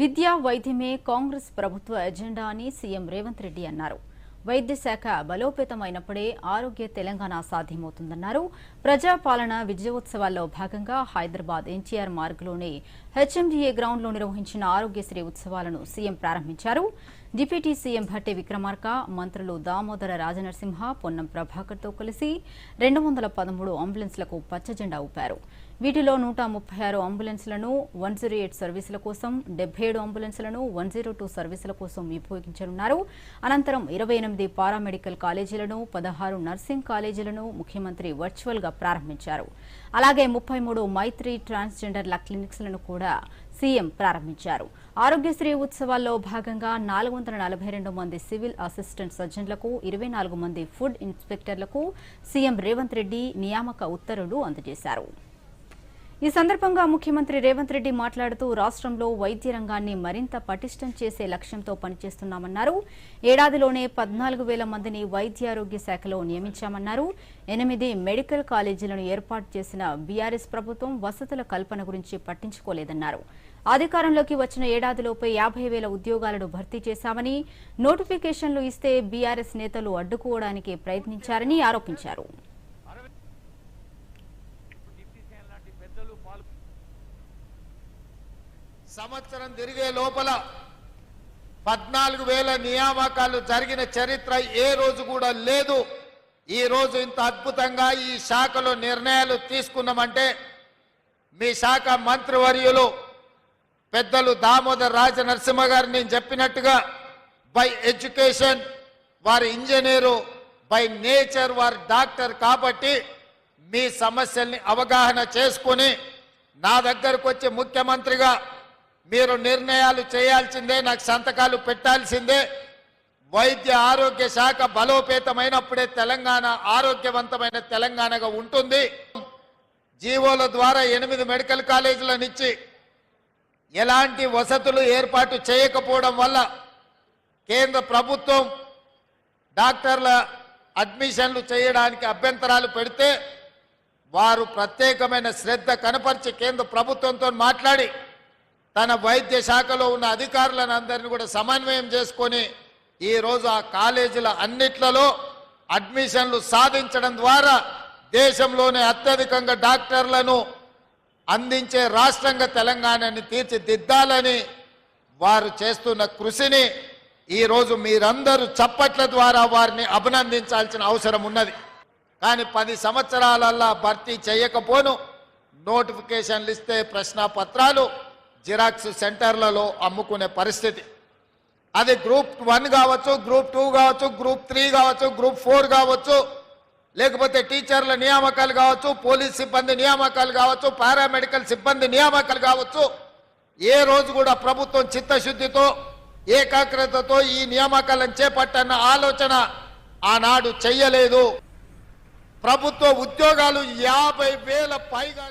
విద్యా వైద్యమే కాంగ్రెస్ ప్రభుత్వ ఎజెండా అని సీఎం రేవంత్ రెడ్డి అన్నారు. వైద్య శాఖ బలోపేతమైనప్పుడే ఆరోగ్య తెలంగాణ సాధ్యమవుతుందన్నారు. ప్రజాపాలన విజయోత్సవాల్లో భాగంగా హైదరాబాద్ ఎన్టీఆర్ మార్గ్లోని హెచ్ఎండిఏ గ్రౌండ్లో నిర్వహించిన ఆరోగ్యశ్రీ ఉత్సవాలను సీఎం ప్రారంభించారు. డిప్యూటీ సీఎం భట్టి విక్రమార్క మంత్రులు దామోదర రాజనరసింహ పొన్నం ప్రభాకర్తో కలిసి రెండు వందల పదమూడు అంబులెన్స్లకు పచ్చజెండా ఊపారు. వీటిలో నూట ముప్పై ఆరు అంబులెన్స్లను వన్ జీరో ఎయిట్ సర్వీసుల కోసం డెబ్బై ఏడు అంబులెన్స్లను వన్ జీరో టూ సర్వీసుల కోసం ఉపయోగించనున్నారు అనంతరం ఇరవై ఎనిమిది పారామెడికల్ కాలేజీలను పదహారు నర్సింగ్ కాలేజీలను ముఖ్యమంత్రి వర్చువల్గా ప్రారంభించారు. అలాగే ముప్పై మూడు మైత్రి ట్రాన్స్జెండర్ల క్లినిక్స్లను కూడా సీఎం ప్రారంభించారు. ఆరోగ్యశ్రీ ఉత్సవాల్లో భాగంగా నాలుగు వందల నలభై రెండు మంది సివిల్ అసిస్టెంట్ సర్జన్లకు ఇరవై నాలుగు మంది ఫుడ్ ఇన్స్పెక్టర్లకు సీఎం రేవంత్ రెడ్డి నియామక ఉత్తర్వులు అందజేశారు. ఈ సందర్భంగా ముఖ్యమంత్రి రేవంత్ రెడ్డి మాట్లాడుతూ రాష్ట్రంలో వైద్య రంగాన్ని మరింత పటిష్టం చేసే లక్ష్యంతో పనిచేస్తున్నామన్నారు. ఏడాదిలోనే పద్నాలుగు వేల మందిని వైద్యారోగ్య శాఖలో నియమించామన్నారు. ఎనిమిది మెడికల్ కాలేజీలను ఏర్పాటు చేసిన బీఆర్ఎస్ ప్రభుత్వం వసతుల కల్పన గురించి పట్టించుకోలేదన్నారు. అధికారంలోకి వచ్చిన ఏడాదిలోపే యాభై వేల ఉద్యోగాలను భర్తీ చేశామని నోటిఫికేషన్లు ఇస్తే బీఆర్ఎస్ నేతలు అడ్డుకోవడానికి ప్రయత్నించారని ఆరోపించారు. సంవత్సరం తిరిగే లోపల పద్నాలుగు వేల నియామకాలు జరిగిన చరిత్ర ఏ రోజు కూడా లేదు. ఈ రోజు ఇంత అద్భుతంగా ఈ శాఖలో నిర్ణయాలు తీసుకున్నామంటే మీ శాఖ మంత్రివర్యులు పెద్దలు దామోదర్ రాజ నరసింహ గారు నేను చెప్పినట్టుగా బై ఎడ్యుకేషన్ వారి ఇంజనీరు బై నేచర్ వారి డాక్టర్ కాబట్టి మీ సమస్యల్ని అవగాహన చేసుకుని నా దగ్గరకు వచ్చి ముఖ్యమంత్రిగా మీరు నిర్ణయాలు చేయాల్సిందే నాకు సంతకాలు పెట్టాల్సిందే. వైద్య ఆరోగ్య శాఖ బలోపేతమైనప్పుడే తెలంగాణ ఆరోగ్యవంతమైన తెలంగాణగా ఉంటుంది. జీవోల ద్వారా ఎనిమిది మెడికల్ కాలేజీలను ఇచ్చి ఎలాంటి వసతులు ఏర్పాటు చేయకపోవడం వల్ల కేంద్ర ప్రభుత్వం డాక్టర్ల అడ్మిషన్లు చేయడానికి అభ్యంతరాలు పెడితే వారు ప్రత్యేకమైన శ్రద్ధ కనపరిచి కేంద్ర ప్రభుత్వంతో మాట్లాడి తన వైద్య శాఖలో ఉన్న అధికారులను అందరినీ కూడా సమన్వయం చేసుకొని ఈరోజు ఆ కాలేజీల అన్నిట్లలో అడ్మిషన్లు సాధించడం ద్వారా దేశంలోనే అత్యధికంగా డాక్టర్లను అందించే రాష్ట్రంగా తెలంగాణని తీర్చిదిద్దాలని వారు చేస్తున్న కృషిని ఈరోజు మీరందరూ చప్పట్ల ద్వారా వారిని అభినందించాల్సిన అవసరం ఉన్నది. కానీ పది సంవత్సరాలల్లా భర్తీ చేయకపోను. నోటిఫికేషన్లు ఇస్తే ప్రశ్నాపత్రాలు జిరాక్స్ సెంటర్లలో అమ్ముకునే పరిస్థితి. అది గ్రూప్ వన్ కావచ్చు గ్రూప్ టూ కావచ్చు గ్రూప్ త్రీ కావచ్చు గ్రూప్ ఫోర్ కావచ్చు లేకపోతే టీచర్ల నియామకాలు కావచ్చు పోలీస్ సిబ్బంది నియామకాలు కావచ్చు పారామెడికల్ సిబ్బంది నియామకాలు కావచ్చు ఏ రోజు కూడా ప్రభుత్వం చిత్తశుద్ధితో ఏకాగ్రతతో ఈ నియామకాలను చేపట్టన్న ఆలోచన ఆనాడు చెయ్యలేదు. ప్రభుత్వ ఉద్యోగాలు యాభై వేల పైగా